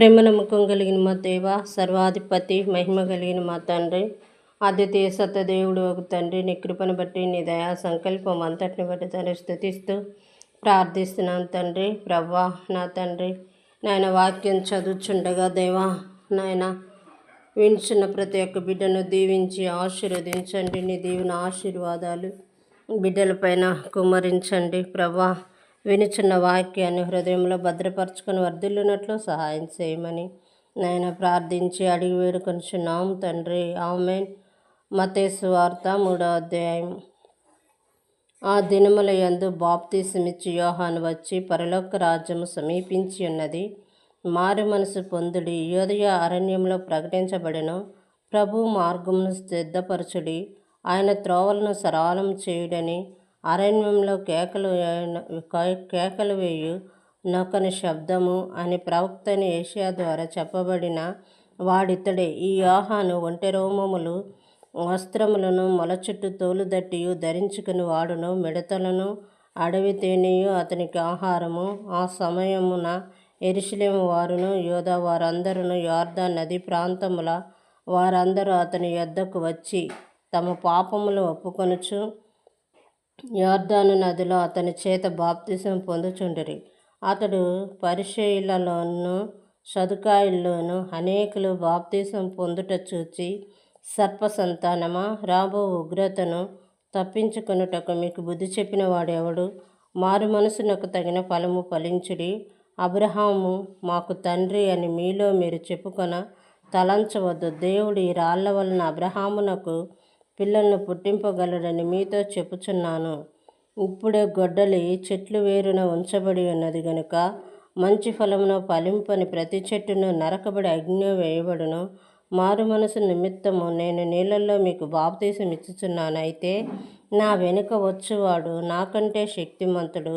ప్రేమ నమ్మకం కలిగిన మా దేవ సర్వాధిపతి మహిమ కలిగిన మా తండ్రి అద్వితీయ సత్యదేవుడు ఒక తండ్రి నీ కృపను బట్టి నీ దయా సంకల్పం అంతటిని బట్టి తండ్రి స్థుతిస్తూ ప్రార్థిస్తున్నాను తండ్రి. ప్రవ్వా నా తండ్రి నాయన వాక్యం చదువుచుండగా దేవా నాయన వింటున్న ప్రతి ఒక్క బిడ్డను దీవించి ఆశీర్వదించండి. నీ దీవెన ఆశీర్వాదాలు బిడ్డలపైన కుమ్మరించండి. ప్రభా వినుచున్న వాక్యాన్ని హృదయంలో భద్రపరచుకొని వర్ధిల్లునట్లు సహాయం చేయమని. నాయన ప్రార్థించి అడిగి వేడుకొనిచున్నాం తండ్రి. ఆమెన్. మతేసు వార్త మూడో అధ్యాయం. ఆ దినముల యందు బాప్తీసమిచ్చి యోహాను వచ్చి పరలోక రాజ్యము సమీపించి ఉన్నది. మారు మనసు పొందుడి. యోదయ అరణ్యంలో ప్రకటించబడిన. ప్రభు మార్గమును సిద్ధపరచుడి. ఆయన త్రోవలను సరళం చేయుడని అరణ్యంలో కేకలు కేకలు వేయు నొకని శబ్దము అని ప్రవక్తని ఏషియా ద్వారా చెప్పబడిన వాడితడే. ఈ యోహాను ఒంటె రోమములు వస్త్రములను మొలచుట్టు తోలుదట్టియు ధరించుకుని వాడును. మిడతలను అడవి తేనెయు అతనికి ఆహారము. ఆ సమయమున ఎరుషలేము వారును యోధా వారందరును యార్దా నది ప్రాంతముల వారందరూ అతని యొద్దకు వచ్చి తమ పాపములు ఒప్పుకొనుచు యోర్దాను నదిలో అతని చేత బాప్తిసం పొందుచుండిరి. అతడు పరిశైలలోను సదుకాయుల్లోను అనేకులు బాప్తిసం పొందుట చూచి సర్ప సంతానమా రాబో ఉగ్రతను తప్పించుకొనుటకు మీకు బుద్ధి చెప్పిన వాడెవడు? మారు మనసునకు తగిన ఫలము ఫలించుడి. అబ్రహాము మాకు తండ్రి అని మీలో మీరు చెప్పుకొన తలంచవద్దు. దేవుడు ఈ రాళ్ళ వలన అబ్రహామునకు పిల్లలను పుట్టింపగలడని మీతో చెప్పుచున్నాను. ఇప్పుడే గొడ్డలి చెట్లు వేరున ఉంచబడి ఉన్నది గనుక మంచి ఫలమును ఫలింపని ప్రతి చెట్టును నరకబడి అగ్ని వేయబడును. మారు మనసు నిమిత్తము నేను నీళ్ళల్లో మీకు బాప్తీసం ఇచ్చుచున్నాను అయితే నా వెనుక వచ్చేవాడు నాకంటే శక్తిమంతుడు.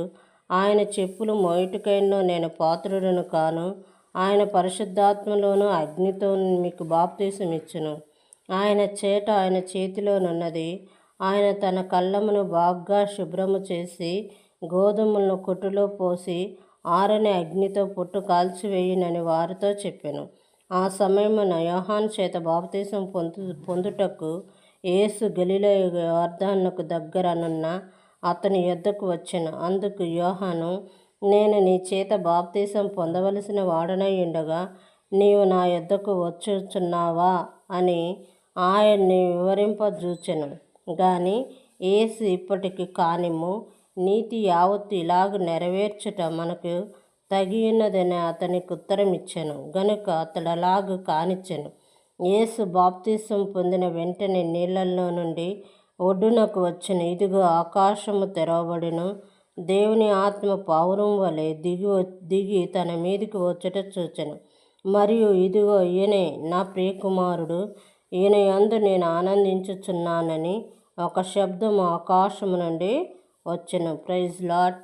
ఆయన చెప్పులు మోయిటికైనో నేను పాత్రుడను కాను. ఆయన పరిశుద్ధాత్మలోనూ అగ్నితో మీకు బాప్తీసం ఇచ్చును ఆయన చేట ఆయన చేతిలోనున్నది. ఆయన తన కళ్ళమును బాగా శుభ్రము చేసి గోధుమలను కొట్టులో పోసి ఆరని అగ్నితో పొట్టు కాల్చివేయునని వారితో చెప్పాను. ఆ సమయమున యోహాన్ చేత బాప్తీసం పొందు పొందుటకు యేసు గలిలో యోర్దానుకు దగ్గరనున్న అతని యొద్దకు వచ్చాను. అందుకు యోహాను నేను నీ చేత బాప్తీసం పొందవలసిన వాడనై ఉండగా నీవు నా యొద్దకు వచ్చుచున్నావా? అని ఆయన్ని వివరింపజూచెను. గాని యేసు ఇప్పటికి కానిమ్ము నీతి యావత్తు ఇలాగ నెరవేర్చుట మనకు తగియున్నదని అతనికి ఉత్తరం ఇచ్చాను గనుక అతడు అలాగ కానిచ్చెను. యేసు బాప్తీసం పొందిన వెంటనే నీళ్ళల్లో నుండి ఒడ్డునకు వచ్చిన. ఇదిగో ఆకాశము తెరవబడిను. దేవుని ఆత్మ పావురం వలె దిగి వ- దిగి తన మీదికి వచ్చుట చూచెను. మరియు ఇదిగో ఈయనే నా ప్రియకుమారుడు. ఈయన యందు నేను ఆనందించుచున్నానని ఒక శబ్దము ఆకాశము నుండి వచ్చెను. Praise lot